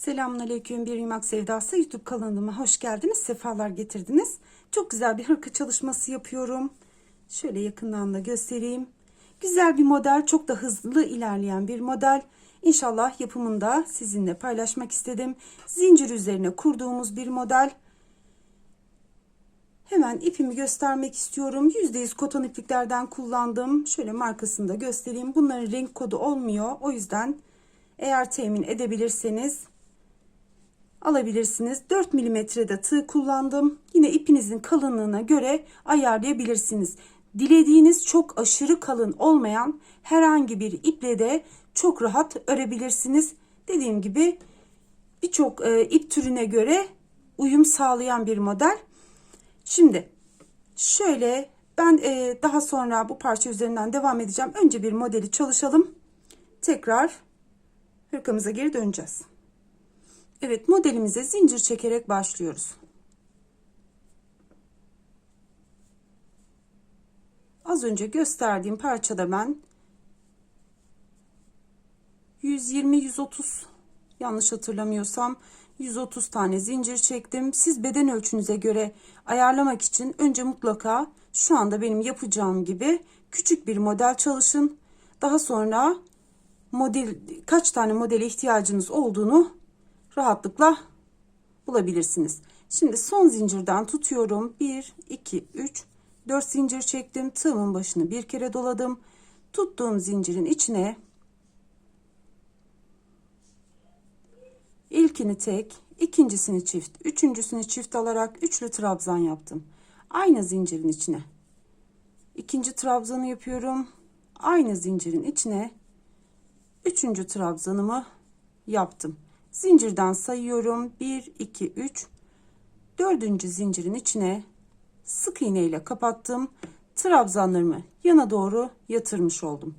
Selamünaleyküm bir yumak sevdası YouTube kanalıma hoş geldiniz. Sefalar getirdiniz. Çok güzel bir hırka çalışması yapıyorum. Şöyle yakından da göstereyim. Güzel bir model, çok da hızlı ilerleyen bir model. İnşallah yapımında sizinle paylaşmak istedim. Zincir üzerine kurduğumuz bir model. Hemen ipimi göstermek istiyorum. %100 koton ipliklerden kullandım. Şöyle markasını da göstereyim. Bunların renk kodu olmuyor. O yüzden eğer temin edebilirseniz alabilirsiniz. 4 milimetrede tığ kullandım. Yine ipinizin kalınlığına göre ayarlayabilirsiniz. Dilediğiniz çok aşırı kalın olmayan herhangi bir iple de çok rahat örebilirsiniz. Dediğim gibi birçok e, ip türüne göre uyum sağlayan bir model. Şimdi şöyle ben e, daha sonra bu parça üzerinden devam edeceğim. Önce bir modeli çalışalım. Tekrar hırkamıza geri döneceğiz. Evet modelimize zincir çekerek başlıyoruz. Az önce gösterdiğim parçada ben 120-130 yanlış hatırlamıyorsam 130 tane zincir çektim. Siz beden ölçünüze göre ayarlamak için önce mutlaka şu anda benim yapacağım gibi küçük bir model çalışın. Daha sonra model kaç tane modele ihtiyacınız olduğunu rahatlıkla bulabilirsiniz. Şimdi son zincirden tutuyorum. 1, 2, 3, 4 zincir çektim. Tığımın başını bir kere doladım. Tuttuğum zincirin içine ilkini tek, ikincisini çift, üçüncüsünü çift alarak üçlü trabzan yaptım. Aynı zincirin içine. ikinci trabzanı yapıyorum. Aynı zincirin içine üçüncü trabzanımı yaptım. Zincirden sayıyorum. 1, 2, 3. Dördüncü zincirin içine sık iğne ile kapattım. Trabzanlarımı yana doğru yatırmış oldum.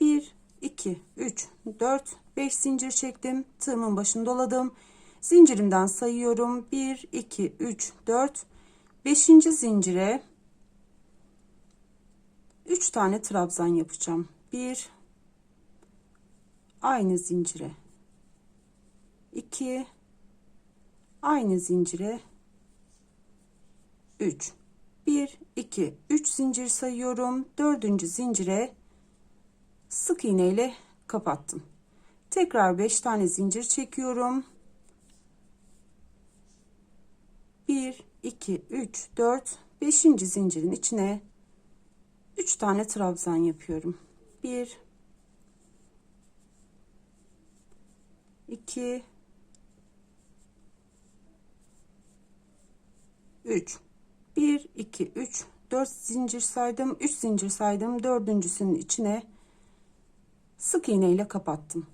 1, 2, 3, 4, 5 zincir çektim. Tığımın başını doladım. Zincirimden sayıyorum. 1, 2, 3, 4. 5. zincire 3 tane trabzan yapacağım. 1 aynı zincire 2 aynı zincire. 3 1 2 3 zincir sayıyorum. Dördüncü zincire sık iğne ile kapattım. Tekrar 5 tane zincir çekiyorum. 1 2 3 4 5. zincirin içine 3 tane trabzan yapıyorum. 1 2 3 1 2 3 4 zincir saydım. 3 zincir saydım. Dördüncüsünün içine sık iğne ile kapattım.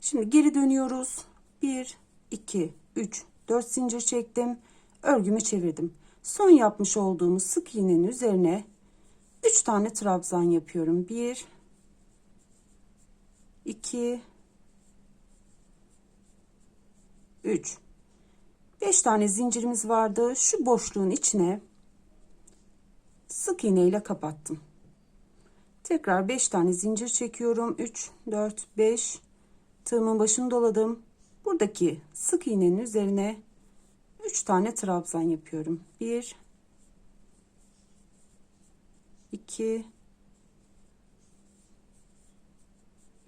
Şimdi geri dönüyoruz. 1 2 3 4 zincir çektim. Örgümü çevirdim. Son yapmış olduğumuz sık iğnenin üzerine 3 tane trabzan yapıyorum. 1 2 3 5 tane zincirimiz vardı. Şu boşluğun içine sık iğne ile kapattım. Tekrar 5 tane zincir çekiyorum. 3, 4, 5 tığımın başını doladım. Buradaki sık iğnenin üzerine 3 tane trabzan yapıyorum. 1 2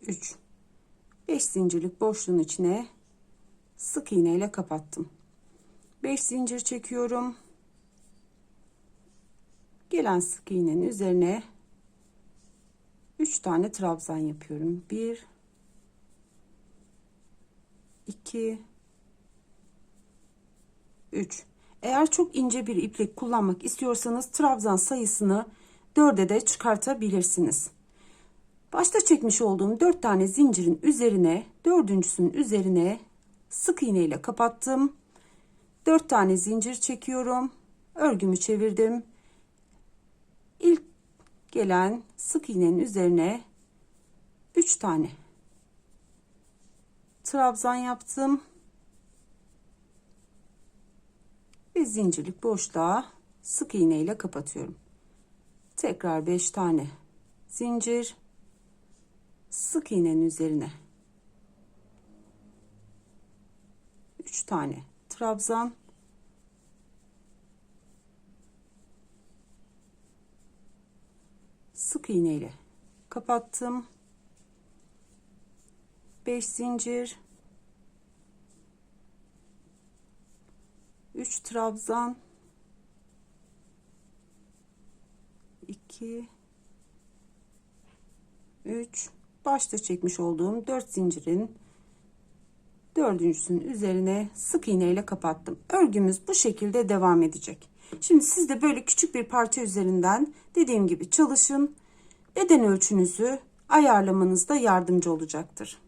3 5 zincirlik boşluğun içine sık iğne ile kapattım. 5 zincir çekiyorum. Gelen sık iğnenin üzerine 3 tane trabzan yapıyorum. 1 2 3 Eğer çok ince bir iplik kullanmak istiyorsanız trabzan sayısını 4'e de çıkartabilirsiniz. Başta çekmiş olduğum 4 tane zincirin üzerine dördüncüsünün üzerine sık iğne ile kapattım 4 tane zincir çekiyorum. Örgümü çevirdim. İlk gelen sık iğnenin üzerine 3 tane trabzan yaptım. Ve zincirlik boşluğa sık iğne ile kapatıyorum. Tekrar 5 tane zincir sık iğnenin üzerine 3 tane trabzan sık iğne ile kapattım. 5 zincir. 3 trabzan 2 3 başta çekmiş olduğum 4 zincirin dördüncüsünün üzerine sık iğne ile kapattım. Örgümüz bu şekilde devam edecek. Şimdi siz de böyle küçük bir parça üzerinden dediğim gibi çalışın. Beden ölçünüzü ayarlamanızda yardımcı olacaktır.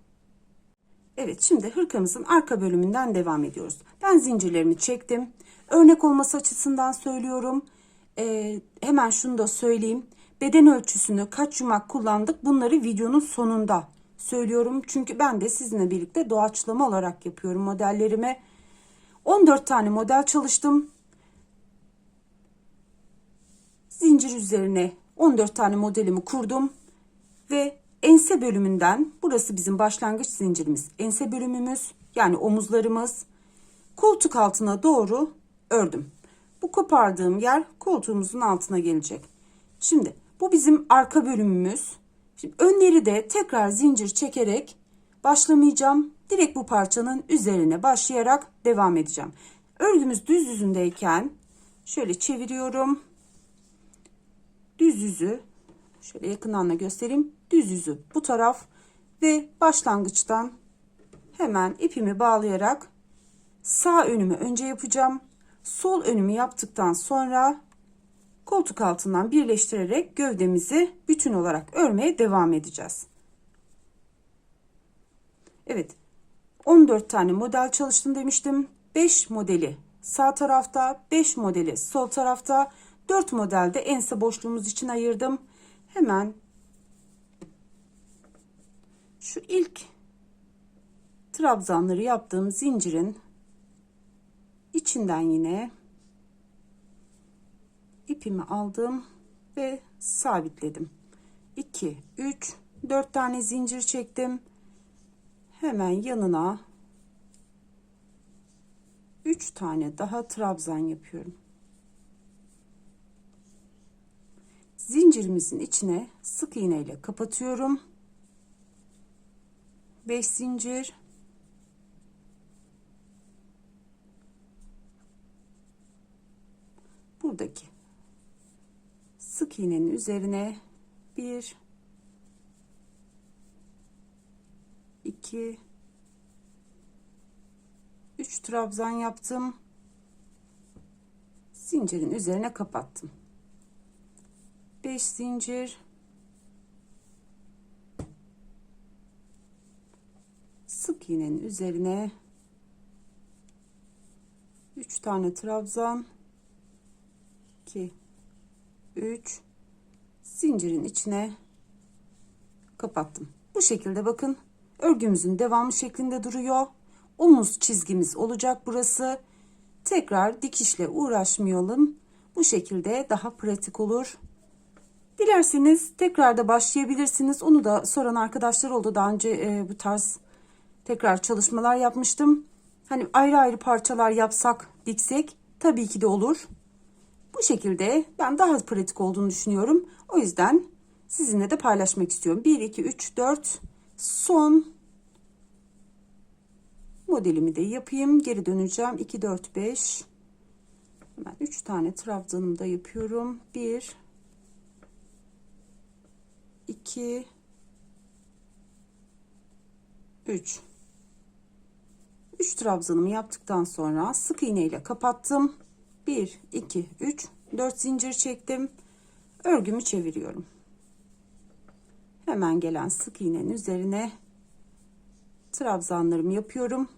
Evet şimdi hırkamızın arka bölümünden devam ediyoruz. Ben zincirlerimi çektim. Örnek olması açısından söylüyorum. Ee, hemen şunu da söyleyeyim. Beden ölçüsünü kaç yumak kullandık bunları videonun sonunda söylüyorum. Çünkü ben de sizinle birlikte doğaçlama olarak yapıyorum modellerimi. 14 tane model çalıştım. Zincir üzerine 14 tane modelimi kurdum ve ense bölümünden burası bizim başlangıç zincirimiz. Ense bölümümüz yani omuzlarımız koltuk altına doğru ördüm. Bu kopardığım yer koltuğumuzun altına gelecek. Şimdi bu bizim arka bölümümüz. Şimdi önleri de tekrar zincir çekerek başlamayacağım. Direkt bu parçanın üzerine başlayarak devam edeceğim. Örgümüz düz yüzündeyken şöyle çeviriyorum. Düz yüzü şöyle yakından da göstereyim. Düz yüzü bu taraf ve başlangıçtan hemen ipimi bağlayarak sağ önümü önce yapacağım. Sol önümü yaptıktan sonra koltuk altından birleştirerek gövdemizi bütün olarak örmeye devam edeceğiz. Evet 14 tane model çalıştım demiştim. 5 modeli sağ tarafta 5 modeli sol tarafta 4 modelde ense boşluğumuz için ayırdım. Hemen şu ilk trabzanları yaptığım zincirin içinden yine ipimi aldım ve sabitledim. 2 3 4 tane zincir çektim. Hemen yanına 3 tane daha trabzan yapıyorum. Zincirimizin içine sık iğne ile kapatıyorum. 5 zincir buradaki sık iğnenin üzerine bir iki üç trabzan yaptım. Zincirin üzerine kapattım. 5 zincir. Sık iğnenin üzerine 3 tane trabzan. 2 3 zincirin içine kapattım. Bu şekilde bakın örgümüzün devamı şeklinde duruyor. Omuz çizgimiz olacak burası. Tekrar dikişle uğraşmayalım. Bu şekilde daha pratik olur. Dilerseniz tekrar da başlayabilirsiniz. Onu da soran arkadaşlar oldu. Daha önce e, bu tarz tekrar çalışmalar yapmıştım. Hani ayrı ayrı parçalar yapsak, diksek tabii ki de olur. Bu şekilde ben daha pratik olduğunu düşünüyorum. O yüzden sizinle de paylaşmak istiyorum. 1, 2, 3, 4 son modelimi de yapayım. Geri döneceğim. 2, 4, 5 hemen 3 tane trabzanımı da yapıyorum. 1 2 3 3 trabzanımı yaptıktan sonra sık iğne ile kapattım. 1 2 3 4 zincir çektim. Örgümü çeviriyorum. Hemen gelen sık iğnenin üzerine trabzanlarımı yapıyorum.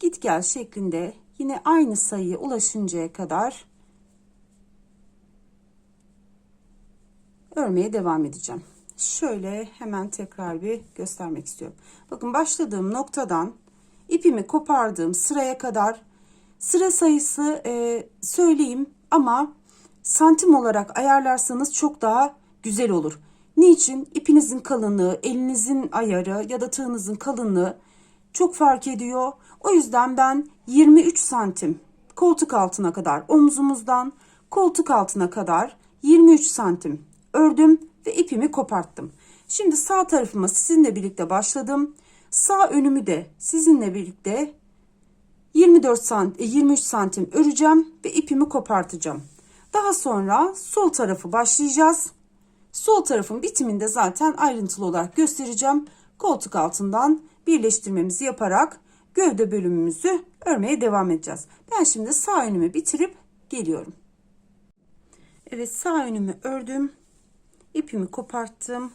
Git gel şeklinde yine aynı sayıya ulaşıncaya kadar örmeye devam edeceğim. Şöyle hemen tekrar bir göstermek istiyorum. Bakın başladığım noktadan ipimi kopardığım sıraya kadar sıra sayısı e, söyleyeyim ama santim olarak ayarlarsanız çok daha güzel olur. Niçin? İpinizin kalınlığı, elinizin ayarı ya da tığınızın kalınlığı çok fark ediyor. O yüzden ben 23 santim koltuk altına kadar omzumuzdan koltuk altına kadar 23 santim ördüm ve ipimi koparttım. Şimdi sağ tarafıma sizinle birlikte başladım. Sağ önümü de sizinle birlikte 24 santim, 23 santim öreceğim ve ipimi kopartacağım. Daha sonra sol tarafı başlayacağız. Sol tarafın bitiminde zaten ayrıntılı olarak göstereceğim. Koltuk altından birleştirmemizi yaparak gövde bölümümüzü örmeye devam edeceğiz. Ben şimdi sağ önümü bitirip geliyorum. Evet sağ önümü ördüm. İpimi koparttım.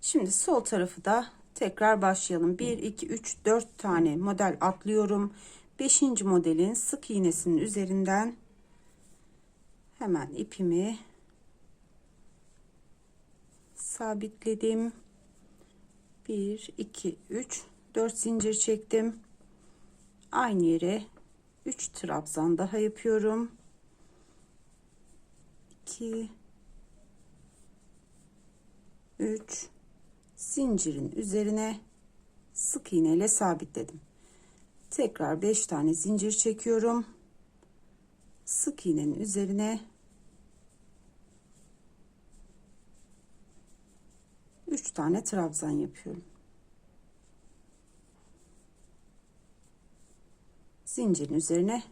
Şimdi sol tarafı da tekrar başlayalım. 1, 2, 3, 4 tane model atlıyorum. 5. modelin sık iğnesinin üzerinden hemen ipimi sabitledim. 1, 2, 3, 4 zincir çektim. Aynı yere 3 trabzan daha yapıyorum. 2 3 zincirin üzerine sık iğne ile sabitledim. Tekrar 5 tane zincir çekiyorum. Sık iğnenin üzerine 3 tane trabzan yapıyorum. Zincirin üzerine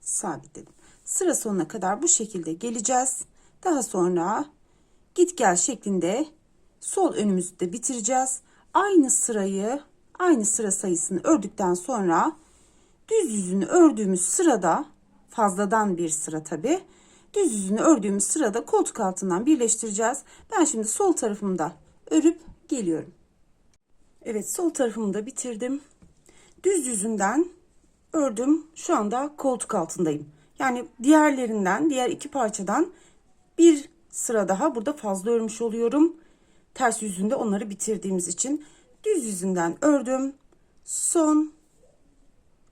sabitledim. Sıra sonuna kadar bu şekilde geleceğiz. Daha sonra git gel şeklinde sol önümüzü de bitireceğiz. Aynı sırayı, aynı sıra sayısını ördükten sonra düz yüzünü ördüğümüz sırada fazladan bir sıra tabi. Düz yüzünü ördüğümüz sırada koltuk altından birleştireceğiz. Ben şimdi sol tarafımda örüp geliyorum. Evet sol tarafımı da bitirdim. Düz yüzünden ördüm. Şu anda koltuk altındayım. Yani diğerlerinden, diğer iki parçadan bir sıra daha burada fazla örmüş oluyorum. Ters yüzünde onları bitirdiğimiz için düz yüzünden ördüm. Son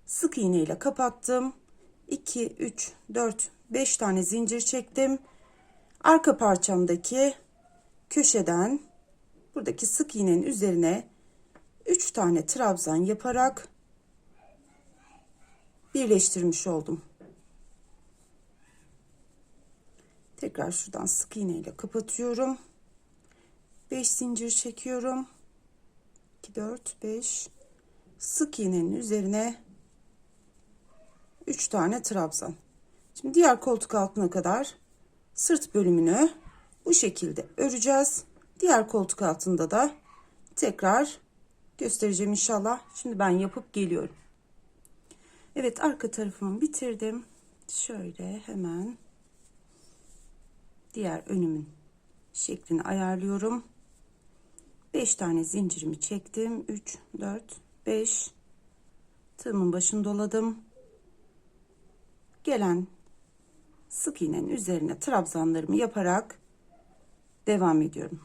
sık iğne ile kapattım. 2, 3, 4, 5 tane zincir çektim. Arka parçamdaki köşeden buradaki sık iğnenin üzerine 3 tane trabzan yaparak birleştirmiş oldum. Tekrar şuradan sık iğne ile kapatıyorum. 5 zincir çekiyorum. 2 4 5 sık iğnenin üzerine 3 tane trabzan. Şimdi diğer koltuk altına kadar sırt bölümünü bu şekilde öreceğiz. Diğer koltuk altında da tekrar göstereceğim inşallah. Şimdi ben yapıp geliyorum. Evet arka tarafımı bitirdim. Şöyle hemen diğer önümün şeklini ayarlıyorum. 5 tane zincirimi çektim. 3, 4, 5 tığımın başını doladım. Gelen sık iğnenin üzerine trabzanlarımı yaparak devam ediyorum.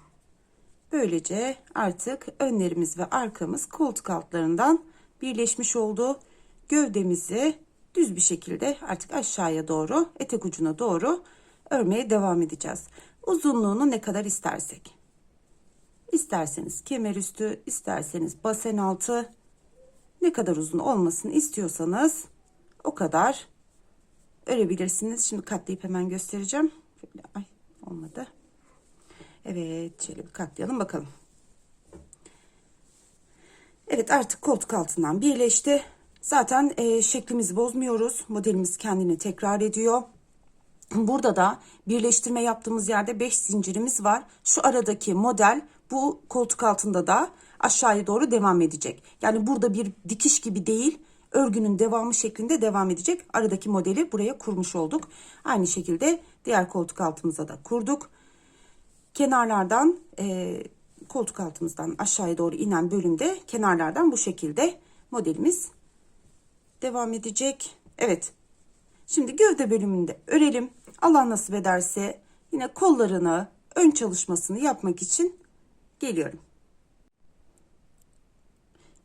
Böylece artık önlerimiz ve arkamız koltuk altlarından birleşmiş oldu. Gövdemizi düz bir şekilde artık aşağıya doğru etek ucuna doğru örmeye devam edeceğiz. Uzunluğunu ne kadar istersek. İsterseniz kemer üstü, isterseniz basen altı ne kadar uzun olmasını istiyorsanız o kadar örebilirsiniz. Şimdi katlayıp hemen göstereceğim. Ay olmadı. Evet şöyle bir katlayalım bakalım. Evet artık koltuk altından birleşti. Zaten e, şeklimizi bozmuyoruz. Modelimiz kendini tekrar ediyor. Burada da birleştirme yaptığımız yerde 5 zincirimiz var. Şu aradaki model bu koltuk altında da aşağıya doğru devam edecek. Yani burada bir dikiş gibi değil örgünün devamı şeklinde devam edecek. Aradaki modeli buraya kurmuş olduk. Aynı şekilde diğer koltuk altımıza da kurduk. Kenarlardan e, koltuk altımızdan aşağıya doğru inen bölümde kenarlardan bu şekilde modelimiz devam edecek. Evet. Şimdi gövde bölümünde örelim. Allah nasip ederse yine kollarını ön çalışmasını yapmak için geliyorum.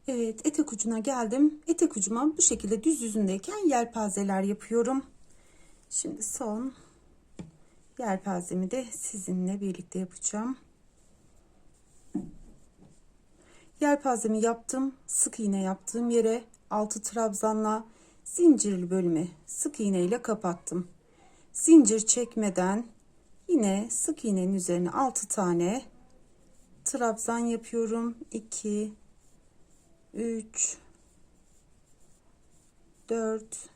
Evet etek ucuna geldim. Etek ucuma bu şekilde düz yüzündeyken yelpazeler yapıyorum. Şimdi son yelpazemi de sizinle birlikte yapacağım. Yelpazemi yaptım. Sık iğne yaptığım yere 6 trabzanla zincirli bölümü sık iğne ile kapattım. Zincir çekmeden yine sık iğnenin üzerine 6 tane trabzan yapıyorum. 2 3 4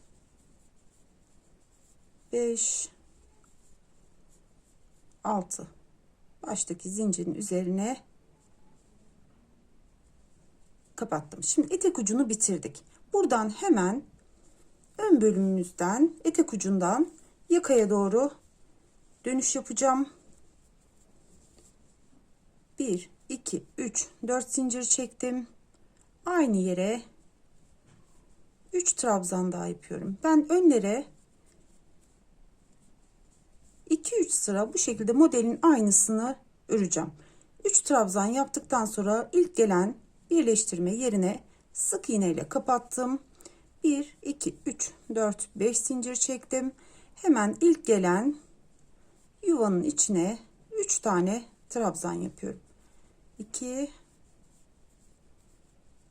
5 6 baştaki zincirin üzerine kapattım. Şimdi etek ucunu bitirdik. Buradan hemen ön bölümümüzden etek ucundan yakaya doğru dönüş yapacağım. 1 2 3 4 zincir çektim. Aynı yere 3 trabzan daha yapıyorum. Ben önlere 2-3 sıra bu şekilde modelin aynısını öreceğim. 3 trabzan yaptıktan sonra ilk gelen birleştirme yerine sık iğne ile kapattım. 1 2 3 4 5 zincir çektim. Hemen ilk gelen yuvanın içine 3 tane trabzan yapıyorum. 2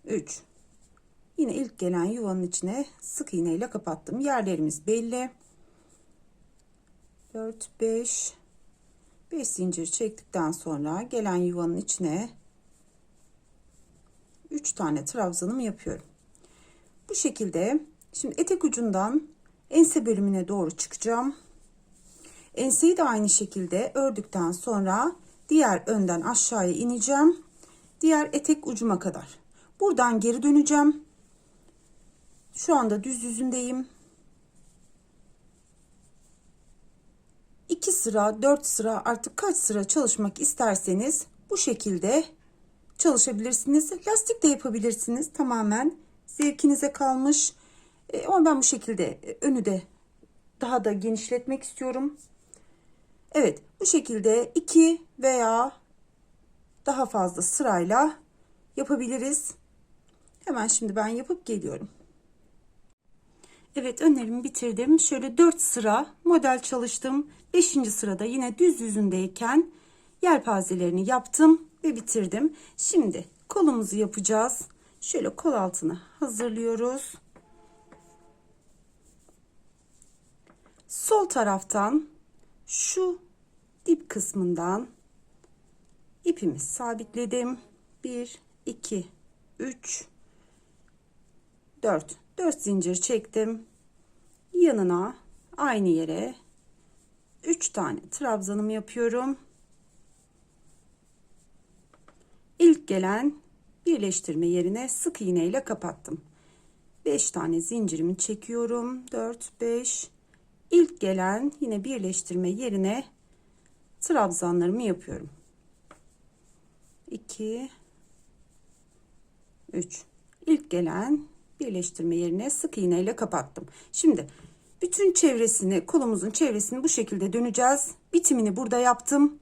3 Yine ilk gelen yuvanın içine sık iğne ile kapattım. Yerlerimiz belli. 4 5 5 zincir çektikten sonra gelen yuvanın içine 3 tane trabzanımı yapıyorum. Bu şekilde şimdi etek ucundan ense bölümüne doğru çıkacağım. Enseyi de aynı şekilde ördükten sonra diğer önden aşağıya ineceğim. Diğer etek ucuma kadar. Buradan geri döneceğim. Şu anda düz yüzündeyim. 2 sıra, 4 sıra artık kaç sıra çalışmak isterseniz bu şekilde çalışabilirsiniz. Lastik de yapabilirsiniz. Tamamen zevkinize kalmış. E, ama ben bu şekilde e, önü de daha da genişletmek istiyorum. Evet bu şekilde 2 veya daha fazla sırayla yapabiliriz. Hemen şimdi ben yapıp geliyorum. Evet önlerimi bitirdim. Şöyle 4 sıra model çalıştım. 5. sırada yine düz yüzündeyken yelpazelerini yaptım ve bitirdim. Şimdi kolumuzu yapacağız. Şöyle kol altını hazırlıyoruz. Sol taraftan şu dip kısmından ipimi sabitledim. 1 2 3 4 4 zincir çektim. Yanına aynı yere 3 tane trabzanım yapıyorum. İlk gelen birleştirme yerine sık iğne ile kapattım. 5 tane zincirimi çekiyorum. 4 5 İlk gelen yine birleştirme yerine trabzanlarımı yapıyorum. 2 3 İlk gelen birleştirme yerine sık iğne ile kapattım. Şimdi bütün çevresini kolumuzun çevresini bu şekilde döneceğiz. Bitimini burada yaptım.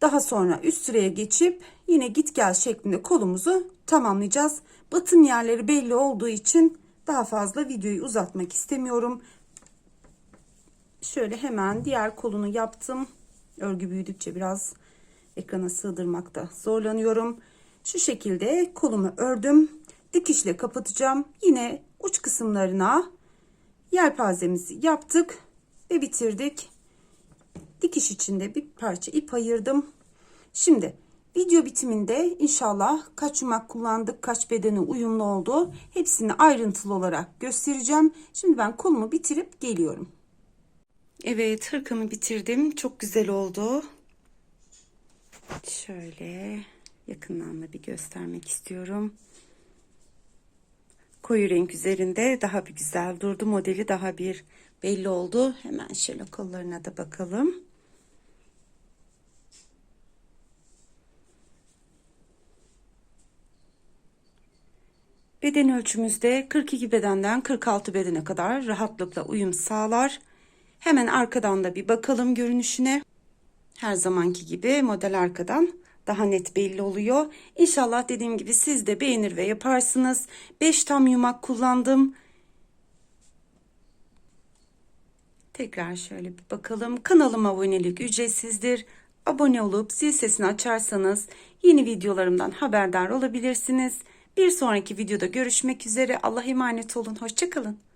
Daha sonra üst sıraya geçip yine git gel şeklinde kolumuzu tamamlayacağız. Batım yerleri belli olduğu için daha fazla videoyu uzatmak istemiyorum. Şöyle hemen diğer kolunu yaptım. Örgü büyüdükçe biraz ekrana sığdırmakta zorlanıyorum. Şu şekilde kolumu ördüm. Dikişle kapatacağım. Yine uç kısımlarına yelpazemizi yaptık ve bitirdik. Dikiş içinde bir parça ip ayırdım. Şimdi video bitiminde inşallah kaç yumak kullandık, kaç bedene uyumlu oldu hepsini ayrıntılı olarak göstereceğim. Şimdi ben kolumu bitirip geliyorum. Evet hırkamı bitirdim. Çok güzel oldu. Şöyle yakından da bir göstermek istiyorum. Koyu renk üzerinde daha bir güzel durdu. Modeli daha bir belli oldu. Hemen şöyle kollarına da bakalım. Beden ölçümüzde 42 bedenden 46 bedene kadar rahatlıkla uyum sağlar. Hemen arkadan da bir bakalım görünüşüne. Her zamanki gibi model arkadan daha net belli oluyor. İnşallah dediğim gibi siz de beğenir ve yaparsınız. 5 tam yumak kullandım. Tekrar şöyle bir bakalım. Kanalıma abonelik ücretsizdir. abone olup zil sesini açarsanız yeni videolarımdan haberdar olabilirsiniz. Bir sonraki videoda görüşmek üzere. Allah'a emanet olun. Hoşçakalın.